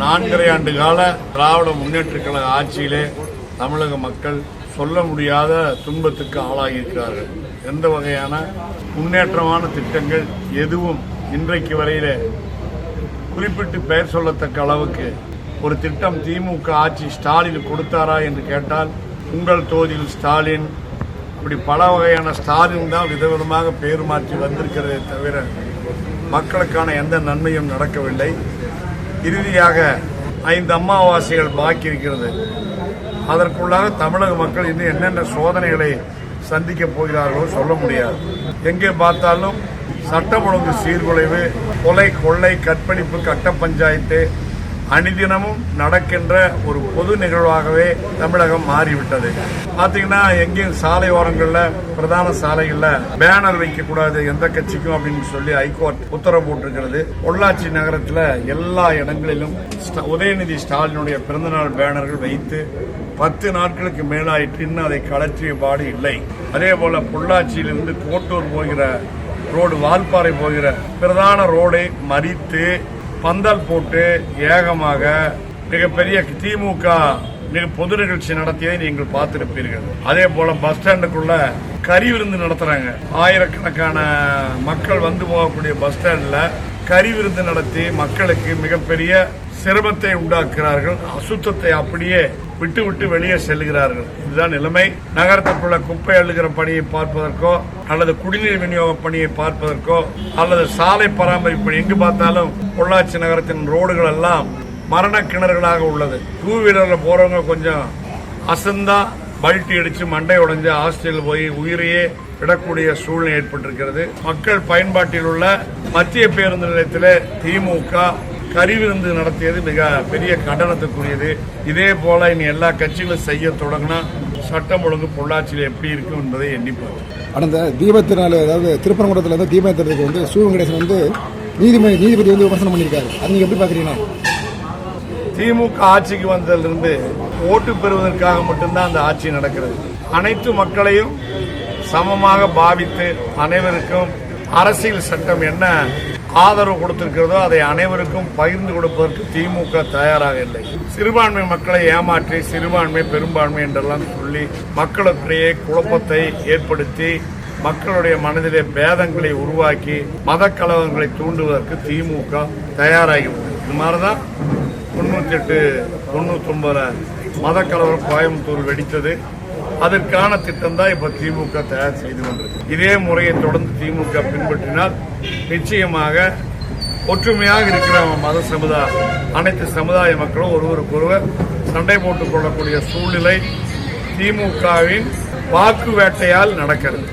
நான்கரை ஆண்டு கால திராவிட முன்னேற்ற கழக ஆட்சியிலே தமிழக மக்கள் சொல்ல முடியாத துன்பத்துக்கு ஆளாகியிருக்கிறார்கள். எந்த வகையான முன்னேற்றமான திட்டங்கள் எதுவும் இன்றைக்கு வரையிலே குறிப்பிட்டு பெயர் சொல்லத்தக்க அளவுக்கு ஒரு திட்டம் திமுக ஆட்சி ஸ்டாலின் கொடுத்தாரா என்று கேட்டால் உங்கள் தொகுதியில் ஸ்டாலின் இப்படி பல வகையான ஸ்டாலின் தான் விதவிதமாக பேர் மாற்றி வந்திருக்கிறதே தவிர மக்களுக்கான எந்த நன்மையும் நடக்கவில்லை. இறுதியாக ஐந்து அமாவாசைகள் பாக்கி இருக்கிறது அதற்குள்ளாக தமிழக மக்கள் இன்னும் என்னென்ன சோதனைகளை சந்திக்க போகிறார்களோ சொல்ல முடியாது. எங்கே பார்த்தாலும் சட்டம் ஒழுங்கு சீர்குலைவு கொலை கொள்ளை கற்பழிப்பு கட்ட பஞ்சாயத்து அணிதினமும் நடக்கின்ற ஒரு பொது நிகழ்வாகவே தமிழகம் மாறிவிட்டது. பாத்தீங்கன்னா எங்கேயும் சாலை ஓரங்கள்ல பிரதான சாலைகள்ல பேனர் வைக்கக்கூடாது எந்த கட்சிக்கும் அப்படின்னு சொல்லி ஹைகோர்ட் உத்தரவு போட்டிருக்கிறது. பொள்ளாச்சி நகரத்துல எல்லா இடங்களிலும் ஸ்ட- உதயநிதி ஸ்டாலினுடைய பிறந்தநாள் பேனர்கள் வைத்து பத்து நாட்களுக்கு மேலாயிற்று. இன்னும் அதை கலற்றிய பாடு இல்லை. அதே போல பொள்ளாச்சியிலிருந்து கோட்டூர் போகிற ரோடு வால்பாறை போகிற பிரதான ரோடை மறித்து பந்தல் போட்டு ஏகமாக மிகப்பெரிய திமுக மிக பொது நிகழ்ச்சி நடத்தியதை நீங்கள் பார்த்திருப்பீர்கள். அதே போல பஸ் ஸ்டாண்டுக்குள்ள கறி விருந்து நடத்துறாங்க. ஆயிரக்கணக்கான மக்கள் வந்து போகக்கூடிய பஸ் ஸ்டாண்ட்ல கறி விருந்து நடத்தி மக்களுக்கு மிகப்பெரிய சிரமத்தை உண்டாக்குகிறார்கள். அசுத்தத்தை அப்படியே விட்டு விட்டு வெளியே செல்கிறார்கள். இதுதான் நிலைமை. நகரத்துக்குள்ள குப்பை அழுகிற பணியை பார்ப்பதற்கோ அல்லது குடிநீர் விநியோக பணியை பார்ப்பதற்கோ அல்லது சாலை பராமரிப்பு எங்கு பார்த்தாலும் பொள்ளாச்சி நகரத்தின் ரோடுகள் எல்லாம் மரண கிணறுகளாக உள்ளது. டூ வீலரில் போறவங்க கொஞ்சம் அசந்தா பல்ட்டி அடிச்சு மண்டை உடைஞ்சு ஹாஸ்டலில் போய் உயிரையே விடக்கூடிய சூழ்நிலை ஏற்பட்டிருக்கிறது. மக்கள் பயன்பாட்டில் உள்ள மத்திய பேருந்து நிலையத்தில் திமுக கறி விருந்து நடத்தியது மிக பெரிய கண்டனத்துக்குரியது. இதே போல இனி எல்லா கட்சிகளும் செய்ய தொடங்கினா சட்டம் ஒழுங்கு பொள்ளாச்சியில் எப்படி இருக்கும் என்பதை எண்ணிப்பார் கடந்த தீபத்தினால அதாவது திருப்பரங்குன்றத்தில் வந்து தீபத்திற்கு வந்து சு. வெங்கடேசன் வந்து நீதிமன்ற நீதிபதி வந்து விமர்சனம் பண்ணியிருக்காரு. அது நீங்க எப்படி பாக்குறீங்க திமுக ஆட்சிக்கு வந்ததிலிருந்து ஓட்டு பெறுவதற்காக மட்டும்தான் அந்த ஆட்சி நடக்கிறது. அனைத்து மக்களையும் சமமாக பாவித்து அனைவருக்கும் அரசியல் சட்டம் என்ன ஆதரவு கொடுத்திருக்கிறதோ அதை அனைவருக்கும் பகிர்ந்து கொடுப்பதற்கு திமுக தயாராக இல்லை. சிறுபான்மை மக்களை ஏமாற்றி சிறுபான்மை பெரும்பான்மை என்றெல்லாம் சொல்லி மக்களுக்கிடையே குழப்பத்தை ஏற்படுத்தி மக்களுடைய மனதிலே பேதங்களை உருவாக்கி மத கலவரங்களை தூண்டுவதற்கு திமுக தயாராகி உள்ளது. இது மாதிரிதான் தொண்ணூத்தி எட்டு தொண்ணூத்தி ஒன்பதுல மதக்கலவரம் கோயம்புத்தூர் வெடித்தது. அதற்கான திட்டம் தான் இப்ப திமுக தயார் செய்து வந்திருக்கு இதே முறையை தொடர்ந்து திமுக பின்பற்றினால் நிச்சயமாக ஒற்றுமையாக இருக்கிற மத சமுதாய அனைத்து சமுதாய மக்களும் ஒருவருக்கொருவர் சண்டை போட்டுக் கொள்ளக்கூடிய சூழ்நிலை திமுகவின் வாக்கு வேட்டையால் நடக்கிறது.